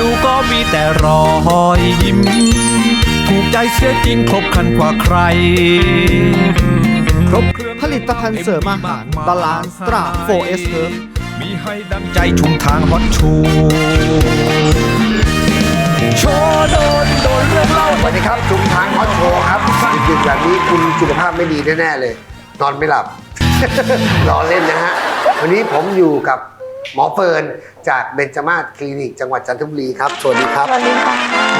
ดูก็มีแต่รอยยิ้ม ถูกใจเสียจริงครบครันกว่าใคร ครบเครื่องผลิตภัณฑ์เสริมอาหาร Balance Stra 4S Herb มีให้ดังใจชุมทางฮอตชูโชว์โดนโดนเรื่องเล่าสวัสดีครับชุมทางฮอตโชว์ครับดึกๆแบบนี้คุณสุขภาพไม่ดีแน่ๆเลย นอนไม่หลับ รอเล่นนะฮะ วันนี้ผมอยู่กับ หมอเฟิร์นจากเบญจมาศคลินิก จังหวัดจันทบุรีครับ สวัสดีครับ สวัสดีค่ะ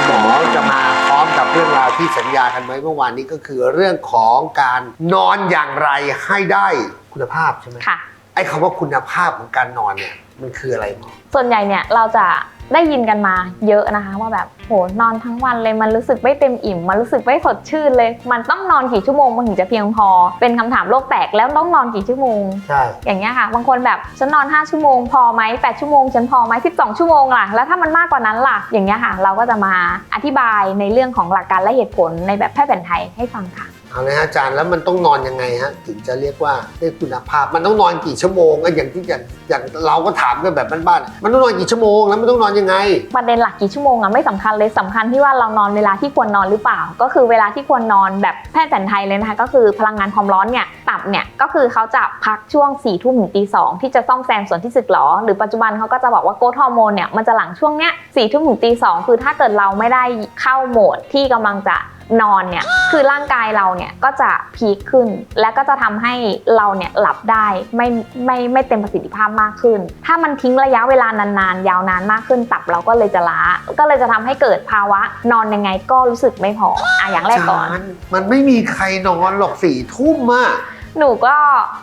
หมอจะมาพร้อมกับเรื่องราวที่สัญญากันไว้เมื่อวานนี้ก็คือเรื่องของการนอนอย่างไรให้ได้คุณภาพใช่ไหมค่ะ ไอ้คำว่าคุณภาพของการนอนเนี่ย มันคืออะไรหมอส่วนใหญ่เนี่ยเราจะได้ยินกันมาเยอะนะคะ ว่าแบบโหนอนทั้งวันเลยมันรู้สึกไม่เต็มอิ่ม มันรู้สึกไม่สดชื่นเลย มันต้องนอนกี่ชั่วโมงมันถึงจะเพียงพอ เป็นคำถามโลกแตกแล้วต้องนอนกี่ชั่วโมง ใช่ อย่างเงี้ยค่ะบางคนแบบฉันนอน 5 ชั่วโมงพอไหม8ชั่วโมงฉันพอไหม12 ชั่วโมงล่ะแล้วถ้ามันมากกว่านั้นล่ะอย่างเงี้ยค่ะ เราก็จะมาอธิบายในเรื่องของหลักการและเหตุผลในแบบแพทย์แผนไทยให้ฟังค่ะ เอาเลยฮะอาจารย์แล้วมันต้องนอนยังไงฮะถึงจะเรียกว่าได้คุณภาพ มันต้องนอนกี่ชั่วโมงอะอย่างที่อย่างอย่างเราก็ถามกันแบบบ้านๆมันต้องนอนกี่ชั่วโมงแล้วมันต้องนอนยังไง ประเด็นหลักกี่ชั่วโมงอะไม่สำคัญเลยสำคัญที่ว่าเรานอนเวลาที่ควรนอนหรือเปล่า ก็คือเวลาที่ควรนอนแบบแพทย์แผนไทยเลยนะคะ ก็คือพลังงานความร้อนเนี่ยตับเนี่ยก็คือเขาจะพักช่วง4ี่ทุ่มถึงตีสองที่จะซ่อมแซมส่วนที่สึกหรอ หรือปัจจุบันเขาก็จะบอกว่าโกรทฮอร์โมนเนี่ยมันจะหลังช่วงเนี้ยสี่ทุ่มถึงตีสองคือถ้าเกิดเราไม่ได้เข้าโหมดที่กำลังจะ นอนเนี่ยคือร่างกายเราเนี่ยก็จะพีคขึ้น และก็จะทำให้เราเนี่ยหลับได้ไม่ไม่ไม่เต็มประสิทธิภาพมากขึ้น ถ้ามันทิ้งระยะเวลานานๆ ยาวนานมากขึ้นตับเราก็เลยจะล้า ก็เลยจะทำให้เกิดภาวะนอนยังไงก็รู้สึกไม่พออะอย่างแรกก่อนอาจารย์มันไม่มีใครนอนหรอกสี่ทุ่มอะหนูก็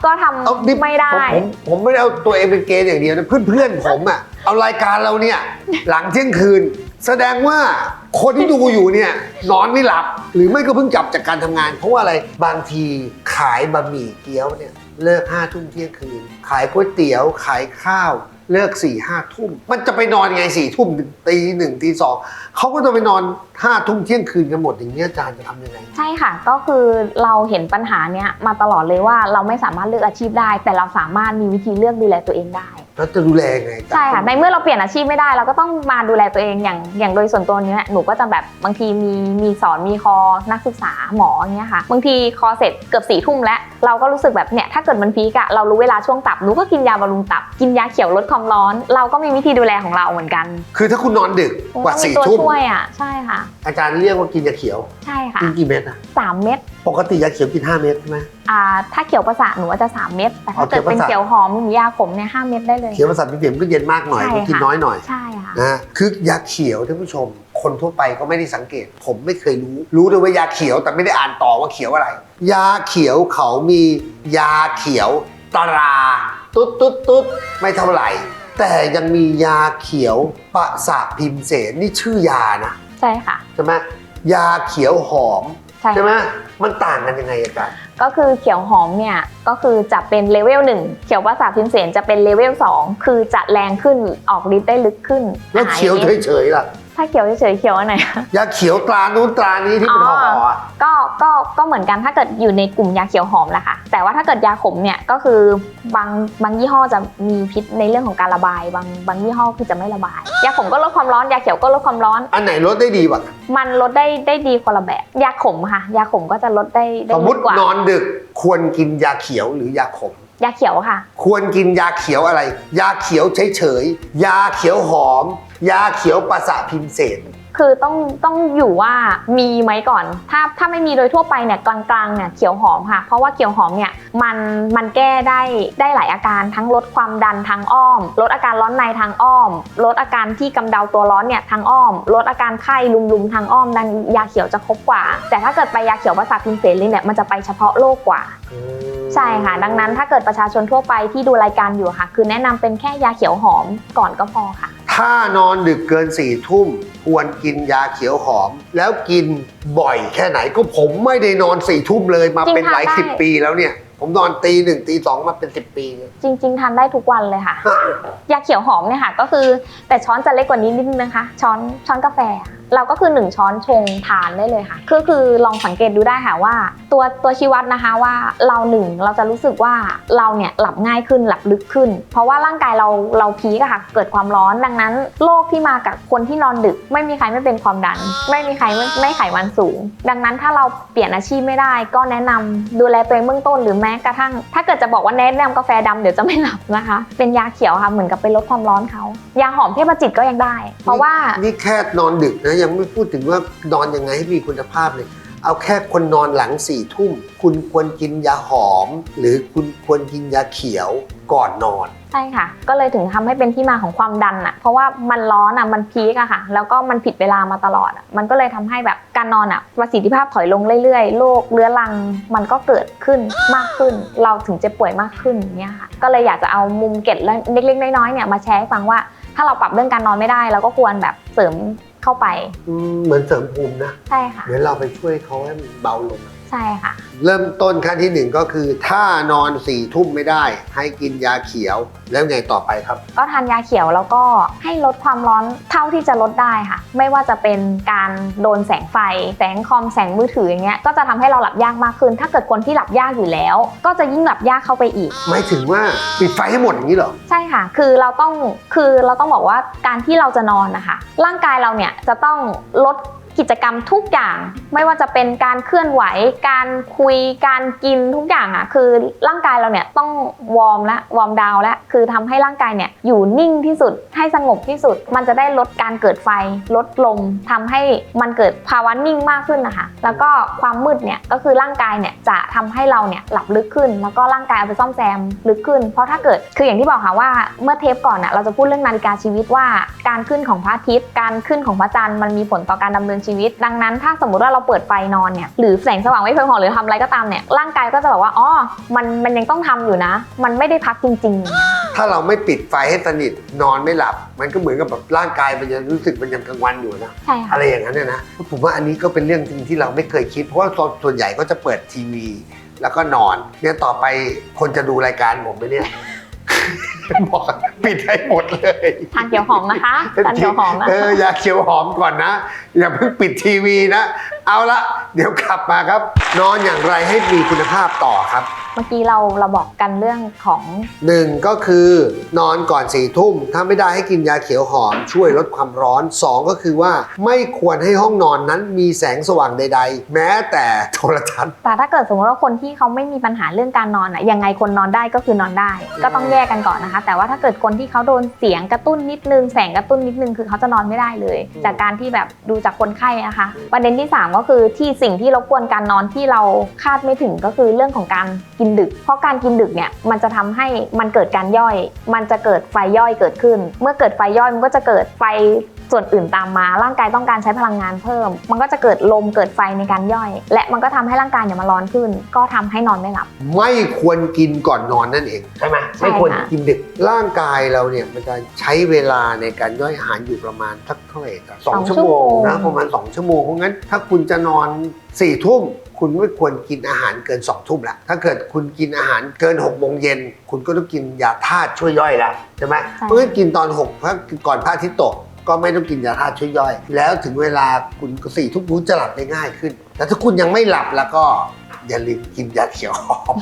ก็ทำเอาดิไม่ได้ผมผมผมไม่ได้เอาตัวเองเป็นเกณฑ์อย่างเดียวนะเพื่อนๆผมอะเอารายการเราเนี่ยหลังเที่ยงคืน แสดงว่าคนที่ดูอยู่เนี่ยนอนไม่หลับ หรือไม่ก็เพิ่งกลับจากการทำงาน เพราะว่าอะไรบางทีขายบะหมี่เกี๊ยวเนี่ยเลิกห้าทุ่มเที่ยงคืน ขายก๋วยเตี๋ยว ขายข้าว เลิกสี่ห้าทุ่ม มันจะไปนอนไงสี่ทุ่มตีหนึ่งตีสองเขาก็จะไปนอนห้าทุ่มเที่ยงคืนกันหมดอย่างนี้ยอาจารย์จะทำยังไง ใช่ค่ะ ก็คือเราเห็นปัญหาเนี้ยมาตลอดเลยว่าเราไม่สามารถเลือกอาชีพได้ แต่เราสามารถมีวิธีเลือกดูแลตัวเองได้ แล้วจะดูแลยังไงอาจารย์ใช่ค่ะ ในเมื่อเราเปลี่ยนอาชีพไม่ได้ เราก็ต้องมาดูแลตัวเองอย่างอย่างโดยส่วนตัวเนี้ยหนูก็จะแบบบางทีมีมีสอนมีคอนักศึกษาหมออย่างเงี้ยค่ะ บางทีคอเสร็จเกือบสี่ทุ่มแล้ว เราก็รู้สึกแบบเนี่ยถ้าเกิดมันพีกอะเรารู้เวลาช่วงตับหนูก็กินยาบำรุงตับ กินยาเขียวลดความร้อน เราก็มีวิธีดูแลของเราเหมือนกันคือถ้าคุณนอนดึกกว่าต้องมีสี่ตัวทุ่มช่วยอะใช่ค่ะ อาจารย์เรียกว่ากินยาเขียว ใช่ค่ะกินกี่เม็ดอะสามเม็ด ปกติยาเขียวกิน 5 เม็ดใช่ไหม อ่าถ้าเขียวประสาทหนูว่าจะ 3 เม็ดแต่อ๋อถ้าเกิดเป็นเขีเขียยววประหสาทอมหรือยาขมเนี่ยห้าเม็ดได้เลย เขียวประสาทพิเศษมันก็เย็นมากหน่อยใช่ต้องกินค่ะน้อยหน่อยใช่ค่ะนะคือยาเขียวท่านผู้ชม คนทั่วไปก็ไม่ได้สังเกต ผมไม่เคยรู้ รู้ด้วยว่ายาเขียวแต่ไม่ได้อ่านต่อว่าเขียวอะไร ยาเขียวเขามียาเขียวตรา ตุ๊ดตุ๊ดตุ๊ดไม่เท่าไหร่ แต่ยังมียาเขียวประสาทพิมเสนนี่ชื่อยานะ ใช่ค่ะ ใช่ไหมยาเขียวหอม ใช่ใช่ไหมค่ะมันต่างกันยังไงอาจารย์ก็คือเขียวหอมเนี่ยก็คือจะเป็นเลเวล1เขียวประสาทพิมเสนจะเป็นเลเวล2คือจะแรงขึ้นออกฤทธิ์ได้ลึกขึ้นแล้วอ่าเขียวอย่างงี้เฉยๆล่ะ ถ้าเขียวเฉยๆเขียวอันไหนยาเขียวตรานู้นตรานี้ที่เป็นห่อๆอะก็ก็ก็เหมือนกันถ้าเกิดอยู่ในกลุ่มยาเขียวหอมแหละค่ะ แต่ว่าถ้าเกิดยาขมเนี่ยก็คือบางบางยี่ห้อจะมีพิษในเรื่องของการระบาย บางบางยี่ห้อคือจะไม่ระบาย ยาขมก็ลดความร้อนยาเขียวก็ลดความร้อน อันไหนลดได้ดีกว่ามันลดได้ได้ดีคนละแบบยาขมค่ะ ยาขมก็จะลดได้ได้สมมดีติกว่านอนดึกควรกินยาเขียวหรือยาขม ยาเขียวค่ะ ควรกินยาเขียวอะไร ยาเขียวเฉยๆยาเขียวหอม ยาเขียวประสาทพิมเสนคือต้องต้องอยู่ว่ามีไหมก่อน ถ้าถ้าไม่มีโดยทั่วไปเนี่ยกลางๆเนี่ยเขียวหอมค่ะ เพราะว่าเขียวหอมเนี่ยมันมันแก้ได้ได้หลายอาการทั้งลดความดันทางอ้อม ลดอาการร้อนในทางอ้อม ลดอาการที่กำเดาตัวร้อนเนี่ยทางอ้อม ลดอาการไข้ลุมๆทางอ้อมดันยาเขียวจะครบกว่า แต่ถ้าเกิดไปยาเขียวประสาทพิมเสนเลยเนี่ยมันจะไปเฉพาะโรคกว่าใช่ค่ะ ดังนั้นถ้าเกิดประชาชนทั่วไปที่ดูรายการอยู่ค่ะ คือแนะนำเป็นแค่ยาเขียวหอมก่อนก็พอค่ะ ถ้านอนดึกเกินสี่ทุ่มควรกินยาเขียวหอม แล้วกินบ่อยแค่ไหนก็ผมไม่ได้นอนสี่ทุ่มเลยมาจริงเป็นหลายค่ะสิบได้ปีแล้วเนี่ยผผมนอนตีหนึ่งตีสองมาเป็นสิบปีเนี่ย จริง ๆทานได้ทุกวันเลยค่ะ ยาเขียวหอมเนี่ยค่ะ ก็คือแต่ช้อนจะเล็กกว่านี้นิดนึงนะคะ ช้อนช้อนกาแฟเราก็คือ 1 ช้อนชงทานได้เลยค่ะ คือคือลองสังเกตดูได้ค่ะว่า ตัวตัวชี้วัดนะคะว่าเราหนึ่งเราจะรู้สึกว่าเราเนี่ยหลับง่ายขึ้นหลับลึกขึ้น เพราะว่าร่างกายเราเราพีกอะค่ะ เกิดความร้อนดังนั้นโรคที่มากับคนที่นอนดึก ไม่มีใครไม่เป็นความดัน ไม่มีใครไม่ไม่ไขมันสูง ดังนั้นถ้าเราเปลี่ยนอาชีพไม่ได้ ก็แนะนำดูแลตัวเองเบื้องต้นหรือแม้กระทั่ง ถ้าเกิดจะบอกว่าแนะนำกาแฟดำเดี๋ยวจะไม่หลับนะคะ เป็นยาเขียวค่ะเหมือนกับไปลดความร้อนเขายาหอมเทพจิตก็ยังได้ เพราะว่านี่แค่นอนดึกนะยังไม่พูดถึงว่านอนยังไงให้มีคุณภาพเลยเอาแค่คนนอนหลังสี่ทุ่ม คุณควรกินยาหอม หรือคุณควรกินยาเขียวก่อนนอน ใช่ค่ะ ก็เลยถึงทำให้เป็นที่มาของความดันอะ เพราะว่ามันร้อนอะมันพีกอะค่ะ แล้วก็มันผิดเวลามาตลอดอะมันก็เลยทำให้แบบการนอนอะประสิทธิภาพถอยลงเรื่อยๆโรคเรื้อรังมันก็เกิดขึ้นมากขึ้น เราถึงเจ็บป่วยมากขึ้นเนี่ยค่ะ ก็เลยอยากจะเอามุมเก็ดเล็กๆน้อยๆเนี่ยมาแชร์ให้ฟังว่าถ้าเราปรับเรื่องการนอนไม่ได้เราก็ควรแบบเสริม เข้าไป อืมเหมือนเสริมภูมินะ ใช่ค่ะ เดี๋ยวเราไปช่วยเขาให้มันเบาลง ใช่ค่ะ เริ่มต้นขั้นที่หนึ่งก็คือ ถ้านอนสี่ทุ่มไม่ได้ ให้กินยาเขียวแล้วไงต่อไปครับ ก็ทานยาเขียวแล้วก็ให้ลดความร้อนเท่าที่จะลดได้ค่ะ ไม่ว่าจะเป็นการโดนแสงไฟ แสงคอมแสงมือถืออย่างเงี้ยก็จะทำให้เราหลับยากมากขึ้น ถ้าเกิดคนที่หลับยากอยู่แล้ว ก็จะยิ่งหลับยากเข้าไปอีกหมายถึงว่าปิดไฟให้หมดอย่างนี้เหรอใช่ค่ะ คือเราต้องคือเราต้องบอกว่าการที่เราจะนอนนะคะ ร่างกายเราเนี่ยจะต้องลด กิจกรรมทุกอย่างไม่ว่าจะเป็นการเคลื่อนไหว การคุยการกินทุกอย่างอะคือร่างกายเราเนี่ยต้องวอร์มและวอร์มดาวและคือทำให้ร่างกายเนี่ยอยู่นิ่งที่สุดให้สงบที่สุด มันจะได้ลดการเกิดไฟ ลดลมทำให้มันเกิดภาวะนิ่งมากขึ้นนะคะแล้วก็ความมืดเนี่ยก็คือร่างกายเนี่ยจะทำให้เราเนี่ยหลับลึกขึ้น แล้วก็ร่างกายเอาไปซ่อมแซมลึกขึ้น เพราะถ้าเกิดคืออย่างที่บอกค่ะว่าเมื่อเทปก่อนน่ะเราจะพูดเรื่องนาฬิกาชีวิตว่า การขึ้นของพระอาทิตย์การขึ้นของพระจันทร์มันมีผลต่อการดำเนินชีวิต ดังนั้นถ้าสมมุติว่าเราเปิดไฟนอนเนี่ยหรือแสงสว่างไม่เพียงพอหรือทำอะไรก็ตามเนี่ยร่างกายก็จะแบบว่าอ๋อมันมันยังต้องทำอยู่นะ มันไม่ได้พักจริงถ้าเราไม่ปิดไฟให้สนิทนอนไม่หลับ มันก็เหมือนกับแบบร่างกายมันยังรู้สึกมันยังกลางวันอยู่นะๆใช่ค่ะอะไรอย่างนั้นเนี่ยนะผมว่าอันนี้ก็เป็นเรื่องจริงที่เราไม่เคยคิดเพราะว่าส่วนใหญ่ก็จะเปิดทีวี แล้วก็นอนเนี่ยต่อไปคนจะดูรายการผมไหมเนี่ย บอกปิดให้หมดเลยทานเขียวหอมนะคะทานเขียวหอมนะเอออย่าเขียวหอมก่อนนะ อย่าเพิ่งปิดทีวีนะ เอาละเดี๋ยวกลับมาครับ นอนอย่างไรให้มีคุณภาพต่อครับ เมื่อกี้เราเราบอกกันเรื่องของ หนึ่งก็คือนอนก่อนสี่ทุ่ม ถ้าไม่ได้ให้กินยาเขียวหอม ช่วยลดความร้อนสองก็คือว่าไม่ควรให้ห้องนอนนั้นมีแสงสว่างใด ๆ แม้แต่โทรทัศน์ แต่ถ้าเกิดสมมติว่าคนที่เขาไม่มีปัญหาเรื่องการนอนอะยังไงคนนอนได้ก็คือนอนได้ ก็ต้องแยกกันก่อนนะคะ แต่ว่าถ้าเกิดคนที่เขาโดนเสียงกระตุ้นนิดนึง แสงกระตุ้นนิดนึงคือเขาจะนอนไม่ได้เลย จากการที่แบบดูจากคนไข้นะคะ ประเด็นที่3ก็คือที่สิ่งที่รบกวนการนอนที่เราคาดไม่ถึงก็คือเรื่องของการกินดึก เพราะการกินดึกเนี่ยมันจะทำให้มันเกิดการย่อย มันจะเกิดไฟย่อยเกิดขึ้น เมื่อเกิดไฟย่อยมันก็จะเกิดไฟ ส่วนอื่นตามมาร่างกายต้องการใช้พลังงานเพิ่ม มันก็จะเกิดลมเกิดไฟในการย่อย และมันก็ทำให้ร่างกายเนี่ยมันร้อนขึ้น ก็ทำให้นอนไม่หลับ ไม่ควรกินก่อนนอนนั่นเองใช่ไหมใช่ไม่ควรค่ะกินดึกร่างกายเราเนี่ยมันจะใช้เวลาในการย่อยอาหารอยู่ประมาณสักเท่าไหร่ครับสองชั่วโมงนะประมาณ 2 ชั่วโมงเพราะงั้นถ้าคุณจะนอน4ี่ทุ่มคุณไม่ควรกินอาหารเกิน2องทุ่มละถ้าเกิดคุณกินอาหารเกิน6กโมงเย็นคุณก็ต้องกินยาธาตุช่วยย่อยละใช่ไหมเพราะงั้นกินตอน6กก่อนพระอาทิตย์ตก ก็ไม่ต้องกินยาธาตุช่วยย่อย แล้วถึงเวลาคุณสี่ทุ่มคุณจะหลับได้ง่ายขึ้น แต่ถ้าคุณยังไม่หลับแล้วก็ อย่าลืมกินยาเขียวหอม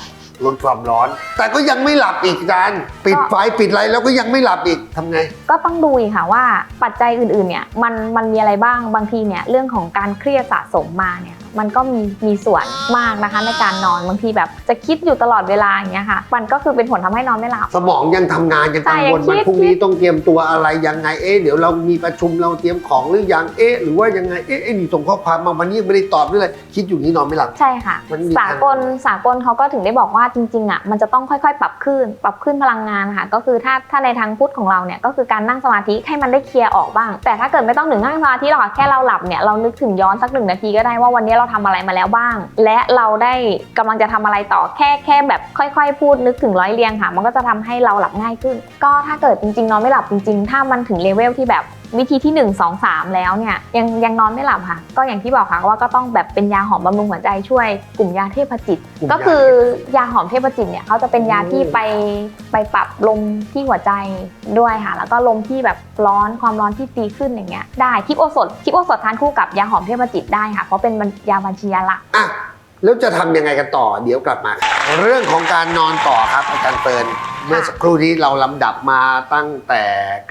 ลดความร้อน แต่ก็ยังไม่หลับอีกอาจารย์ปิดไฟปิดอะไรแล้วก็ยังไม่หลับอีกทำไง ก็ต้องดูอีกค่ะว่าปัจจัยอื่นๆเนี่ยมันมันมีอะไรบ้างบางทีเนี่ยเรื่องของการเครียดสะสมมาเนี่ยมันก็มีมีส่วนมากนะคะในการนอนบางทีแบบจะคิดอยู่ตลอดเวลาอย่างเงี้ยค่ะ มันก็คือเป็นผลทำให้นอนไม่หลับ สมองยังทำงานยังกังวลใช่ยังคิวันดพรุ่งนี้ต้องเตรียมตัวอะไรยังไงเอ๊ะเดี๋ยวเรามีประชุมเราเตรียมของหรือยังเอ๊ะหรือว่ายังไงเอ๊ะไอ้นี่ส่งข้อความมาวันนี้ยังไม่ได้ตอบด้วยเลยคิดอยู่นี้นอนไม่หลับ ใช่ค่ะ มันมีสากลสากลเขาก็ถึงได้บอกว่าจริงๆอะมันจะต้องค่อยๆ ปรับขึ้น ปรับขึ้นพลังงานค่ะ ก็คือถ้าถ้าในทางพุทธของเราเนี่ยก็คือการนั่งสมาธิให้มันได้เคลียร์ออกบ้าง แต่ถ้าเกิดไม่ต้องถึงนั่งสมาธิหรอกค่ะแค่เราหลับเนี่ยเรานึกถึงย้อนสักหนึ่งนาทีก็ได้ว่าวันนี้เราทำอะไรมาแล้วบ้าง และเราได้กำลังจะทำอะไรต่อแค่แค่แบบค่อยๆ พูดนึกถึงร้อยเรียงค่ะ มันก็จะทำให้เราหลับง่ายขึ้น ก็ถ้าเกิดจริงๆนอนไม่หลับจริงๆ ถ้ามันถึงเลเวลที่แบบ วิธีที่ 1 2 3 แล้วเนี่ยยังยังนอนไม่หลับค่ะ ก็อย่างที่บอกค่ะว่าก็ต้องแบบเป็นยาหอมบำรุงหัวใจช่วยกลุ่มยาเทพจิต กลุ่มยา ก็คือยาหอมเทพจิตเนี่ยเขาจะเป็นยาที่ไปไปปรับลมที่หัวใจด้วยค่ะ แล้วก็ลมที่แบบร้อนความร้อนที่ตีขึ้นอย่างเงี้ยได้ทิปโอสถทิปโอสถทานคู่กับยาหอมเทพจิตได้ค่ะเพราะเป็นยาบัญชียาหลักอะ แล้วจะทำยังไงกันต่อ เดี๋ยวกลับมาครับเรื่องของการนอนต่อครับอาจารย์เปิร์นเมื่อสักครู่นี้เราลำดับมาตั้งแต่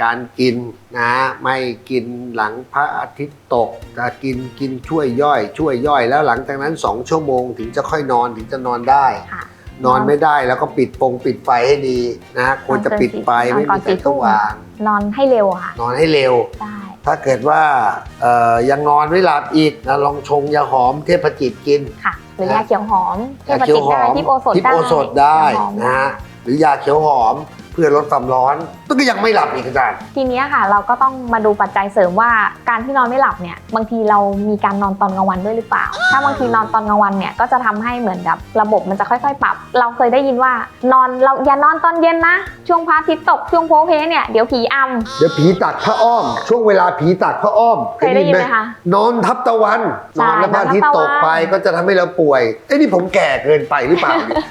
การกินนะ ไม่กินหลังพระอาทิตย์ตกจะกินกินช่วยย่อย ช่วยย่อย แล้วหลังจากนั้น 2 ชั่วโมงถึงจะค่อยนอนถึงจะนอนได้ ค่ะ นอนไม่ได้แล้วก็ปิดปงปิดไฟให้ดีนะควรจะปิดไฟไม่มีแสงสว่างนอนให้เร็วอะค่ะ นอนให้เร็ว ได้ ถ้าเกิดว่าเอ่อยังนอนไม่หลับอีกนะลองชงยาหอมเทพจิตกิน ค่ะห รือยาเขียวหอมเทยาพเขียจิวตหอได้มทิปโอสถทิปได้โอสดได้ยาหอมนะฮะหรือยาเขียวหอมเพื่อลดความร้อนก็ยังไม่หลับอีกอาจารย์ ทีเนี้ยค่ะ เราก็ต้องมาดูปัจจัยเสริมว่าการที่นอนไม่หลับเนี่ยบางทีเรามีการนอนตอนกลางวันด้วยหรือเปล่า ถ้าบางทีนอนตอนกลางวันเนี่ยก็จะทำให้เหมือนกับระบบมันจะค่อยๆ ปรับ เราเคยได้ยินว่านอนเราอย่านอนตอนเย็นนะ ช่วงพระอาทิตย์ตกช่วงโพเพเนี่ยเดี๋ยวผีอำ เดี๋ยวผีตักพระอ้อม ช่วงเวลาผีตักพระอ้อมเคยได้ยินไหมคะนอนทับตะวันใช่นอนแล้วพระอาทิตย์นอนทับตตะวันกไปก็จะทำให้เราป่วยเอ้ยนี่ผมแก่เกินไปหรือเปล่าเนี่ย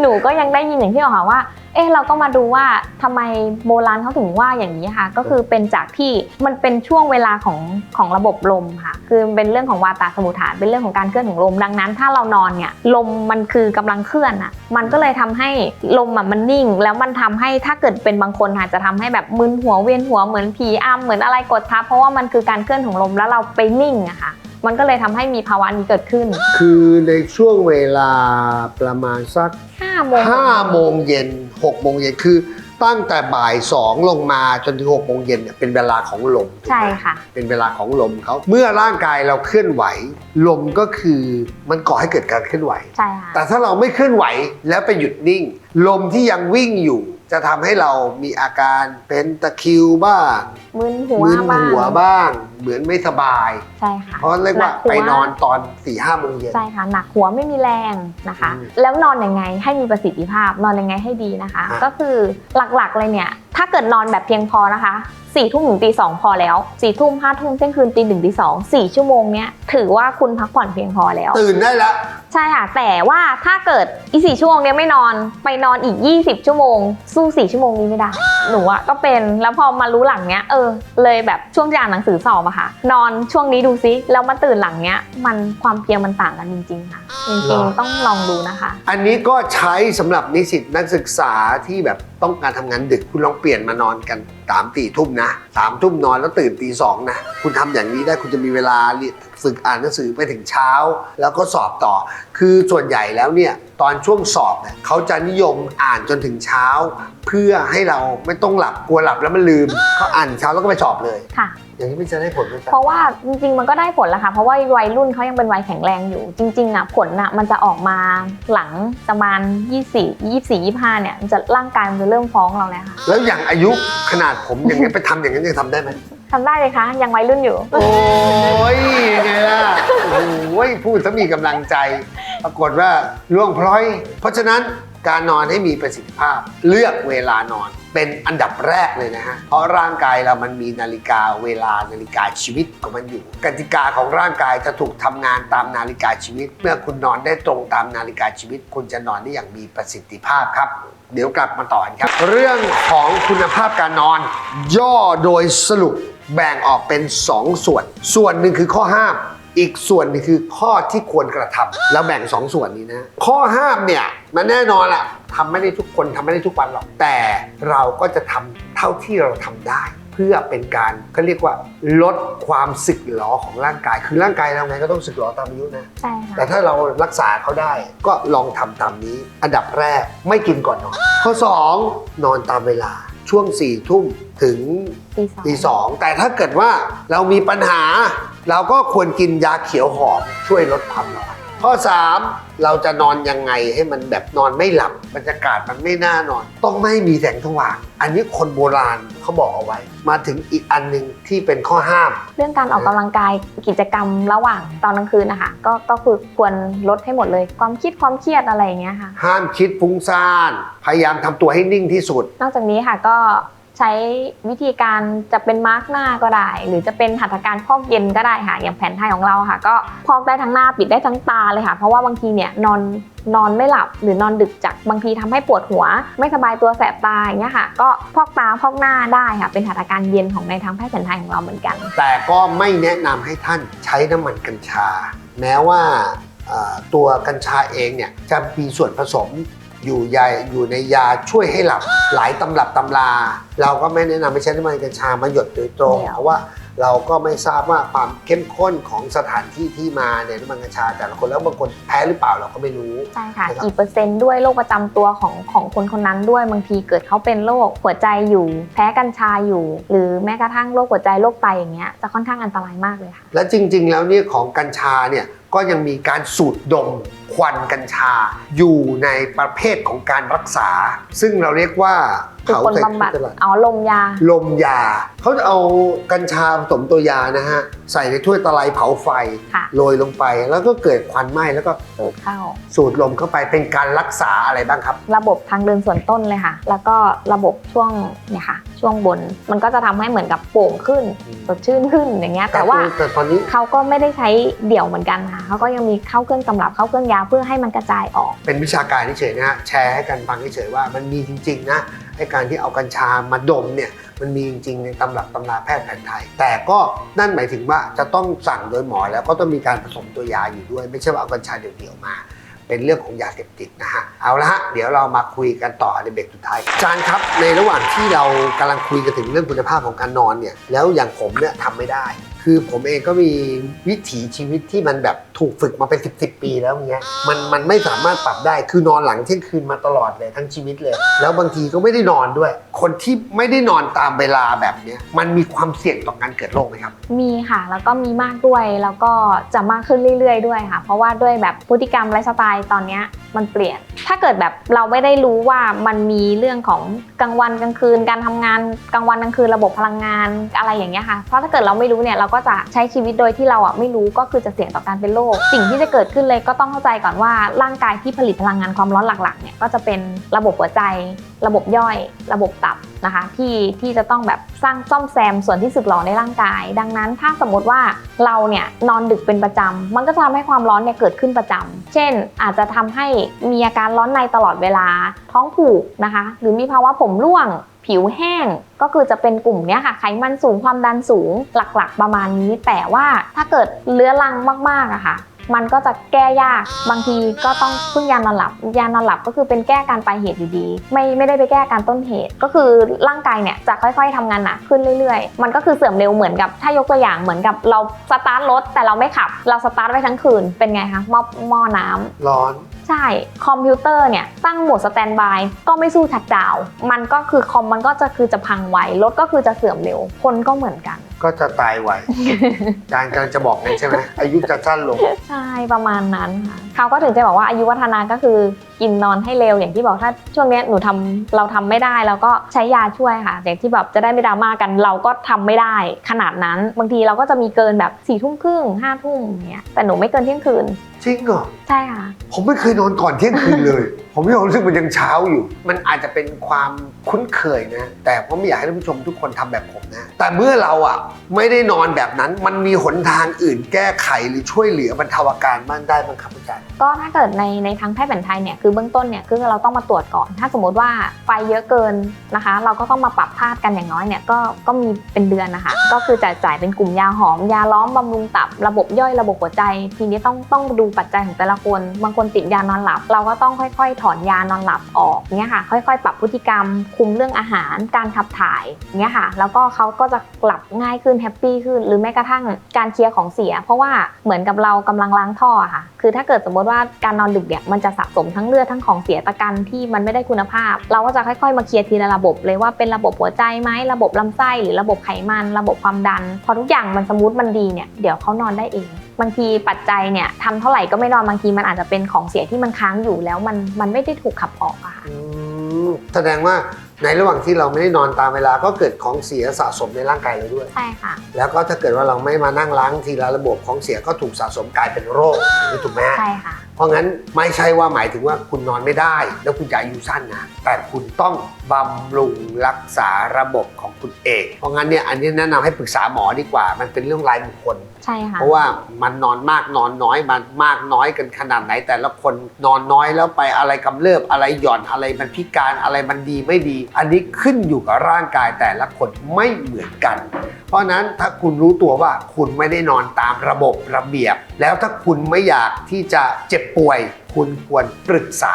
หนูก็ยังได้ยินอย่างที่บอกค่ะว่า เอ๊ะเราก็มาดูว่าทำไมโบราณเขาถึงว่าอย่างนี้ค่ะ ก็คือเป็นจากที่มันเป็นช่วงเวลาของของระบบลมค่ะ คือเป็นเรื่องของวาตาสมุทฐาน เป็นเรื่องของการเคลื่อนของลมดังนั้น ถ้าเรานอนเนี่ยลมมันคือกำลังเคลื่อนอะ มันก็เลยทำให้ลมอะมันนิ่ง แล้วมันทำให้ถ้าเกิดเป็นบางคนอาจจะทำให้แบบมึนหัวเวียนหัวเหมือนผีอำเหมือนอะไรกดทับเพราะว่ามันคือการเคลื่อนของลมแล้วเราไปนิ่งอะค่ะมันก็เลยทำให้มีภาวะนี้เกิดขึ้น คือในช่วงเวลาประมาณสัก5โมงห้าโมงเย็น หกโมงเย็นคือตั้งแต่บ่ายสองลงมาจนถึงหกโมงเย็นเนี่ยเป็นเวลาของลมถูกไหมใช่ค่ะ เป็นเวลาของลมเขาเมื่อร่างกายเราเคลื่อนไหว ลมก็คือมันก่อให้เกิดการเคลื่อนไหว ใช่ค่ะ แต่ถ้าเราไม่เคลื่อนไหวแล้วไปหยุดนิ่ง ลมที่ยังวิ่งอยู่ จะทำให้เรามีอาการเป็นตะคริวบ้างมึนหัวมึนบ้างหัวบ้าง เหมือนไม่สบาย ใช่ค่ะเพราะเรียกว่าหหัไปนอนตอนสี่ห้าโมงเย็น ใช่ค่ะหนักหัวไม่มีแรงนะคะ อืมแล้วนอนยังไงให้มีประสิทธิภาพนอนยังไงให้ดีนะคะ ฮะ ก็คือหลักๆเลยเนี่ย ถ้าเกิดนอนแบบเพียงพอนะคะสี่ทุ่มถึงตีสองพอแล้วสี่ทุ่มห้าทุ่มเที่ยงคืนตีหนึ่งตีสองสี่ชั่วโมงเนี้ยถือว่าคุณพักผ่อนเพียงพอแล้ว ตื่นได้แล้วใช่ค่ะ แต่ว่าถ้าเกิดอีสี่ชั่วโมงเนี้ยไม่นอนไปนอนอีก 20 ชั่วโมง สู้สี่ชั่วโมงนี้ไม่ได้ หนูอะก็เป็นแล้วพอมารู้หลังเนี้ยเออ เลยแบบช่วงที่อ่านหนังสือสอบอะค่ะ นอนช่วงนี้ดูซิแล้วมาตื่นหลังเนี้ย มันความเพลียมันต่างกันจริงๆค่ะจริงๆต้องลองดูนะคะ อันนี้ก็ใช้สำหรับนิสิตนักศึกษาที่แบบ ต้องการทำงานดึกคุณลองเปลี่ยนมานอนกันสามตีทุ่มนะสามทุ่มนอนแล้วตื่นตีสองนะ คุณทำอย่างนี้ได้คุณจะมีเวลาฝึกอ่านหนังสือไปถึงเช้า แล้วก็สอบต่อ คือส่วนใหญ่แล้วเนี่ยตอนช่วงสอบเนี่ยเขาจะนิยมอ่านจนถึงเช้า เพื่อให้เราไม่ต้องหลับกลัวหลับแล้วมันลืมเขาอ่านเช้าแล้วก็ไปสอบเลยค่ะ อย่างนี้มันจะได้ผลไหมจ๊ะเพราะว่าจริง ๆ มันก็ได้ผลแล้วค่ะ เพราะว่าวัยรุ่นเขายังเป็นวัยแข็งแรงอยู่ จริงๆอะผลอะมันจะออกมาหลังประมาณ 24 24 25เนี่ยมันจะร่างกายมันจะเริ่มฟ้องเราแล้วค่ะแล้วอย่างอายุขนาดผมอย่างนี้ยไปทำอย่างนั้นยังทำได้ไหมทำได้เลยคะยังวัยรุ่นอยู่ โอ้ยไงล่ะโอ้ยพูดซะมีกำลังใจ ปรากฏว่าล่วงพร้อย เพราะฉะนั้นการนอนให้มีประสิทธิภาพเลือกเวลานอน เป็นอันดับแรกเลยนะฮะ เพราะร่างกายเรามันมีนาฬิกาเวลานาฬิกาชีวิตของมันอยู่ กติกาของร่างกายจะถูกทำงานตามนาฬิกาชีวิต เมื่อคุณนอนได้ตรงตามนาฬิกาชีวิต คุณจะนอนได้อย่างมีประสิทธิภาพครับ เดี๋ยวกลับมาต่อครับ เรื่องของคุณภาพการนอน ย่อโดยสรุปแบ่งออกเป็น 2 ส่วน ส่วนหนึ่งคือข้อห้ามอีกส่วนนึงคือข้อที่ควรกระทำแล้วแบ่ง2ส่วนนี้นะ ข้อห้ามเนี่ย มันแน่นอนแหละ ทำไม่ได้ทุกคนทำไม่ได้ทุกวันหรอก แต่เราก็จะทำเท่าที่เราทำได้ เพื่อเป็นการเขาเรียกว่าลดความสึกหรอของร่างกาย คือร่างกายเราไงก็ต้องสึกหรอตามอายุนะใช่ค่ะแต่ถ้าเรารักษาเขาได้ก็ลองทำตามนี้ อันดับแรกไม่กินก่อนนอนข้อ 2 นอนตามเวลาช่วง4ี่ทุ่มถึงตีสองตีสองแต่ถ้าเกิดว่าเรามีปัญหา เราก็ควรกินยาเขียวหอมช่วยลดความร้อนข้อ 3 เราจะนอนยังไงให้มันแบบนอนไม่หลับบรรยากาศมันไม่น่านอน ต้องไม่มีแสงสว่าง อันนี้คนโบราณเขาบอกเอาไว้ มาถึงอีกอันหนึ่งที่เป็นข้อห้าม เรื่องการออกกำลังกายกิจกรรมระหว่างตอนกลางคืนนะคะก็ก็คือควรลดให้หมดเลย ความคิดความเครียดอะไรอย่างเงี้ยค่ะ ห้ามคิดฟุ้งซ่าน พยายามทำตัวให้นิ่งที่สุด นอกจากนี้ค่ะก็ ใช้วิธีการจะเป็นมาร์กหน้าก็ได้ หรือจะเป็นหัตถการพอกเย็นก็ได้ค่ะ อย่างแผนไทยของเราค่ะ ก็พอกได้ทั้งหน้าปิดได้ทั้งตาเลยค่ะ เพราะว่าบางทีเนี่ยนอนนอนไม่หลับหรือนอนดึกจากบางทีทำให้ปวดหัว ไม่สบายตัวแสบตาอย่างเงี้ยค่ะ ก็พอกตาพอกหน้าได้ค่ะ เป็นหัตถการเย็นของในทางแพทย์แผนไทยของเราเหมือนกัน แต่ก็ไม่แนะนำให้ท่านใช้น้ำมันกัญชา แม้ว่าตัวกัญชาเองเนี่ยจะมีส่วนผสม อยู่ยาอยู่ในยาช่วยให้หลับหลายตำรับตำรา เราก็ไม่แนะนำให้ใช้น้ำมันกัญชามาหยดโดยตรงเดี๋ยวเพราะว่าเราก็ไม่ทราบว่าความเข้มข้นของสถานที่ที่มาเนี่ยน้ำมันกัญชาแต่ละคนแล้วบางคนแพ้หรือเปล่าเราก็ไม่รู้ใช่ค่ะนะครับกี่เปอร์เซ็นต์ด้วยโรคประจำตัวของของคนคนนั้นด้วยบางทีเกิดเขาเป็นโรคหัวใจอยู่ แพ้กัญชาอยู่ หรือแม้กระทั่งโรคหัวใจโรคไตอย่างเงี้ยจะค่อนข้างอันตรายมากเลยค่ะและจริง ๆ แล้วเนี่ยของกัญชาเนี่ย ก็ยังมีการสูดดมควันกัญชาอยู่ในประเภทของการรักษา ซึ่งเราเรียกว่าคือคนใส่บำบัดตลาดเอาลมยา ลมยา เขาจะเอากัญชาผสมตัวยานะฮะ ใส่ในถ้วยตะไลเผาไฟค่ะโรยลงไปแล้วก็เกิดควันไหม้แล้วก็สูดเข้า สูดลมเข้าไปเป็นการรักษาอะไรบ้างครับ ระบบทางเดินส่วนต้นเลยค่ะ แล้วก็ระบบช่วงเนี่ยค่ะ ช่วงบนมันก็จะทำให้เหมือนกับโป่งขึ้นอืมสดชื่นขึ้นอย่างเงี้ยแต่ว่าแต่ตอนนี้เขาก็ไม่ได้ใช้เดี่ยวเหมือนกันค่ะเขาก็ยังมีเข้าเครื่องตำรับเข้าเครื่องยาเพื่อให้มันกระจายออก เป็นวิชาการเฉยๆนะฮะแชร์ให้กันฟังเฉยๆว่ามันมีจริงๆนะไอ้การที่เอากัญชามาดมเนี่ยมันมีจริงๆในตำรับตำราแพทย์แผนไทย แต่ก็นั่นหมายถึงว่าจะต้องสั่งโดยหมอแล้วก็ต้องมีการผสมตัวยาอยู่ด้วย ไม่ใช่ว่าเอากัญชาเดี่ยวๆมาเป็นเรื่องของยาเสพติดนะฮะ เอาละฮะ เดี๋ยวเรามาคุยกันต่อในเบรกสุดท้ายอาจารย์ครับ ในระหว่างที่เรากำลังคุยกันถึงเรื่องคุณภาพของการนอนเนี่ย แล้วอย่างผมเนี่ยทำไม่ได้ คือผมเองก็มีวิถีชีวิตที่มันแบบ ถูกฝึกมาเป็น10บสิบปีแล้วเงี้ยมันมันไม่สามารถปรับได้คือนอนหลังเที่ยงคืนมาตลอดเลยทั้งชีวิตเลย แล้วบางทีก็ไม่ได้นอนด้วย คนที่ไม่ได้นอนตามเวลาแบบเนี้ยมันมีความเสี่ยงต่อการเกิดโรคไหมครับมีค่ะ แล้วก็มีมากด้วยแล้วก็จะมากขึ้นเรื่อย ๆ ด้วยค่ะ เพราะว่าด้วยแบบพฤติกรรมไลฟ์สไตล์ตอนเนี้ยมันเปลี่ยน ถ้าเกิดแบบเราไม่ได้รู้ว่ามันมีเรื่องของกลางวันกลางคืน การทำงานกลางวันกลางคืนระบบพลังงานอะไรอย่างเงี้ยค่ะเพราะถ้าเกิดเราไม่รู้เนี่ยเราก็จะใช้ชีวิตโดยที่เราอะไม่รู้ก็คือจะเสี่ยงต่อการเป็นโรคสิ่งที่จะเกิดขึ้นเลยก็ต้องเข้าใจก่อนว่าร่างกายที่ผลิตพลังงานความร้อนหลักๆเนี่ยก็จะเป็นระบบหัวใจ ระบบย่อย ระบบตับ นะคะที่ที่จะต้องแบบสร้างซ่อมแซมส่วนที่สึกหรอในร่างกาย ดังนั้นถ้าสมมติว่าเราเนี่ยนอนดึกเป็นประจำมันก็จะทำให้ความร้อนเนี่ยเกิดขึ้นประจำเช่น อาจจะทำให้มีอาการร้อนในตลอดเวลาท้องผูกนะคะ หรือมีภาวะผมร่วงผิวแห้งก็คือจะเป็นกลุ่มเนี้ยค่ะไขมันสูงความดันสูงหลักๆ ประมาณนี้ แต่ว่าถ้าเกิดเลื้อรังมากๆอะค่ะ มันก็จะแก้ยาก บางทีก็ต้องพึ่งยานอนหลับ ยานอนหลับก็คือเป็นแก้การปลายเหตุอยู่ดี ไม่ไม่ได้ไปแก้การต้นเหตุ ก็คือร่างกายเนี่ยจะค่อย ๆทำงานหนักขึ้นเรื่อยๆ มันก็คือเสื่อมเร็วเหมือนกับถ้ายกตัวอย่างเหมือนกับเราสตาร์ทรถแต่เราไม่ขับ เราสตาร์ทไว้ทั้งคืนเป็นไงคะหม้อหม้อน้ำร้อนใช่ คอมพิวเตอร์เนี่ยตั้งโหมดสแตนบายก็ไม่สู้ชัดดาวน์มันก็คือคอมมันก็จะคือจะพังไวรถก็คือจะเสื่อมเร็วคนก็เหมือนกัน ก็จะตายไวอาจารย์กำลังจะบอกนั่นใช่ไหมอายุจะสั้นลง ใช่ประมาณนั้นค่ะเขาก็ถึงจะบอกว่าอายุวัฒนาก็คือ กินนอนให้เร็วอย่างที่บอกถ้าช่วงเนี้ยหนูทำเราทำไม่ได้แล้วก็ใช้ยาช่วยค่ะ อย่างที่แบบจะได้ไม่ดราม่ากันเราก็ทำไม่ได้ขนาดนั้น บางทีเราก็จะมีเกินแบบสี่ทุ่มครึ่งห้าทุ่มอย่างเงี้ยแต่หนูไม่เกินเที่ยงคืนจริงเหรอใช่ค่ะ ผมไม่เคยนอนก่อนเที่ยงคืนเลย ผมมีความรู้สึกมันยังเช้าอยู่ มันอาจจะเป็นความคุ้นเคยนะ แต่ผมไม่อยากให้ท่านผู้ชมทุกคนทำแบบผมนะ แต่เมื่อเราอะไม่ได้นอนแบบนั้น มันมีหนทางอื่นแก้ไขหรือช่วยเหลือบรรเทาอาการบ้างได้บ้างครับอาจารย์ ก็ถ้าเกิดในในทางแพทย์แผนไทยเนี่ยคือเบื้องต้นเนี่ยคือเราต้องมาตรวจก่อน ถ้าสมมติว่าไฟเยอะเกินนะคะ เราก็ต้องมาปรับธาตุกันอย่างน้อยเนี่ยก็ก็มีเป็นเดือนนะคะ ก็คือจ่ายจ่ายเป็นกลุ่มยาหอม ยาล้อมบำรุงตับ ระบบย่อยระบบหัวใจ ทีนี้ต้องต้องดูปัจจัยของแต่ละคน บางคนติดยานอนหลับ เราก็ต้องค่อย ๆ ถอนยานอนหลับออกเนี่ยค่ะ ค่อย ๆ ปรับพฤติกรรม คุมเรื่องอาหาร การขับถ่ายเนี่ยค่ะ แล้วก็เขาก็จะหลับง่ายขึ้นแฮปปี้ขึ้น หรือแม้กระทั่งการเคลียร์ของเสีย เพราะว่าเหมือนกับเรากำลังล้างท่อค่ะ คือถ้าเกิดสมมติว่าการนอนดึกเนี่ยมันจะสะสมทั้งเลือดทั้งของเสียตะกันที่มันไม่ได้คุณภาพ เราก็จะค่อยๆ มาเคลียร์ทีละระบบเลยว่าเป็นระบบหัวใจไหมระบบลำไส้หรือระบบไขมัน ระบบความดัน พอทุกอย่างมันสมูทมันดีเนี่ยเดี๋ยวเขานอนได้เองบางทีปัจจัยเนี่ยทำเท่าไหร่ก็ไม่นอนบางทีมันอาจจะเป็นของเสียที่มันค้างอยู่แล้วมันมันไม่ได้ถูกขับออกอะค่ะ อืมแสดงว่าในระหว่างที่เราไม่ได้นอนตามเวลาก็เกิดของเสียสะสมในร่างกายเราด้วย ใช่ค่ะ แล้วก็ถ้าเกิดว่าเราไม่มานั่งล้างทีละระบบของเสียก็ถูกสะสมกลายเป็นโรคนี่ถูกไหมฮะ ใช่ค่ะเพราะงั้นไม่ใช่ว่าหมายถึงว่าคุณนอนไม่ได้ แล้วคุณจะอายุสั้นนะแต่คุณต้องบำรุงรักษาระบบของคุณเอง เพราะงั้นเนี่ยอันนี้แนะนำให้ปรึกษาหมอดีกว่า มันเป็นเรื่องรายบุคคลใช่ค่ะเพราะว่ามันนอนมากนอนน้อยมันมากน้อยกันขนาดไหน แต่ละคนนอนน้อยแล้วไปอะไรกำเริบอะไรหย่อนอะไรมันพิการอะไรมันดีไม่ดี อันนี้ขึ้นอยู่กับร่างกายแต่ละคนไม่เหมือนกัน เพราะฉะนั้นถ้าคุณรู้ตัวว่าคุณไม่ได้นอนตามระบบระเบียบ แล้วถ้าคุณไม่อยากที่จะเจ็บป่วย คุณควรปรึกษา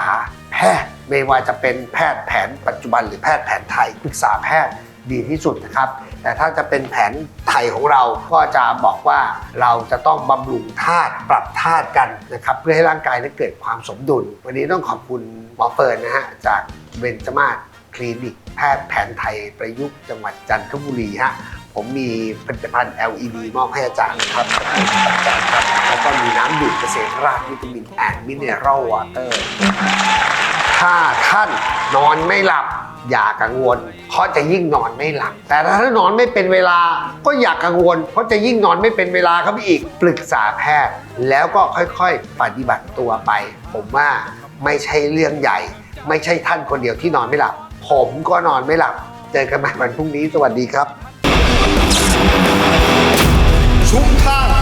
แพทย์ ไม่ว่าจะเป็นแพทย์แผนปัจจุบันหรือแพทย์แผนไทยปรึกษาแพทย์ดีที่สุดนะครับ แต่ถ้าจะเป็นแผนไทยของเราก็จะบอกว่าเราจะต้องบำรุงธาตุปรับธาตุกันนะครับ เพื่อให้ร่างกายนั้นเกิดความสมดุล วันนี้ต้องขอบคุณหมอเฟิร์นนะฮะจากเบนจมาศคลินิกแพทย์แผนไทยประยุกต์จังหวัดจันทบุรีฮะ ผมมีผลิตภัณฑ์ LED มอบให้อาจารย์ครับขอบคุณอาจารย์ครับ แล้วก็มีน้ำดื่มเกษตรราชวิตามินแอนด์มิเนอรัลวอเตอร์ถ้าท่านนอนไม่หลับอย่ากังวล เพราะจะยิ่งนอนไม่หลับ แต่ถ้านอนไม่เป็นเวลาก็อย่ากังวล เพราะจะยิ่งนอนไม่เป็นเวลาครับอีกปรึกษาแพทย์ แล้วก็ค่อยๆ ปฏิบัติตัวไป ผมว่าไม่ใช่เรื่องใหญ่ ไม่ใช่ท่านคนเดียวที่นอนไม่หลับ ผมก็นอนไม่หลับ เจอกันใหม่วันพรุ่งนี้สวัสดีครับ 冲滩